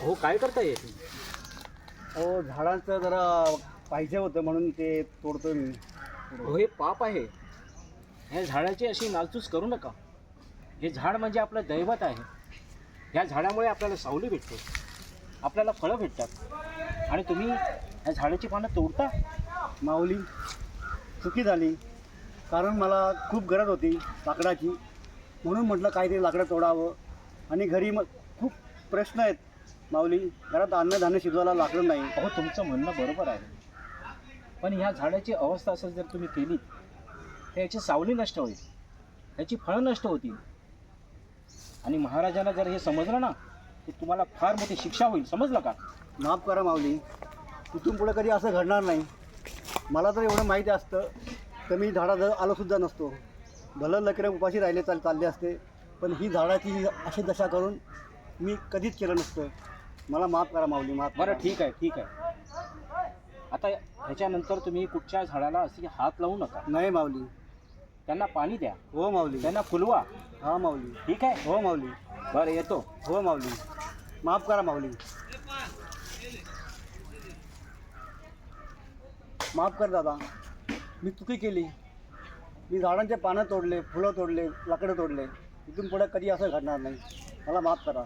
हो काय करता येत हो झाडांचं जरा पाहिजे होतं म्हणून ते तोडतोय मी. हो हे पाप आहे. ह्या झाडाची अशी नाचधूस करू नका. हे झाड म्हणजे आपलं दैवत आहे. ह्या झाडामुळे आपल्याला सावली भेटते. आपल्याला फळं भेटतात. आणि तुम्ही ह्या झाडाची पानं तोडता? माऊली चुकी झाली. कारण मला खूप गरज होती लाकडाची. म्हणून म्हटलं काहीतरी लाकडं तोडावं. आणि घरी मग खूप प्रश्न आहेत. माऊली घरात अन्नधान्य शिजवायला लाकडं नाही. अहो तुमचं म्हणणं बरोबर आहे. पण ह्या झाडाची अवस्था असं जर तुम्ही केली तर याची सावली नष्ट होईल. याची फळं नष्ट होतील. आणि महाराजांना जर हे समजलं ना तर तुम्हाला फार मोठी शिक्षा होईल. समजलं का? माफ करा माऊली. इथून पुढे कधी असं घडणार नाही. मला तर एवढं माहिती असतं तर मी झाडाजवळ आलोसुद्धा नसतो. भलं लकरे उपाशी राहिले चाल चालले असते पण ही झाडाची अशी दशा करून मी कधीच केलं नसतं. मला माफ करा माऊली माफ बरं. ठीक आहे ठीक आहे. आता ह्याच्यानंतर तुम्ही कुठच्या झाडाला असे हात लावू नका. नाही माऊली. त्यांना पाणी द्या. हो माऊली. त्यांना फुलवा. हा माऊली. ठीक आहे? हो माऊली. बरं येतो. हो माऊली. माफ करा माऊली. माफ कर दादा. मी चुकी केली. मी झाडांचे पानं तोडले फुलं तोडले लाकडं तोडले. इथून पुढे कधी असं घडणार नाही. मला माफ करा.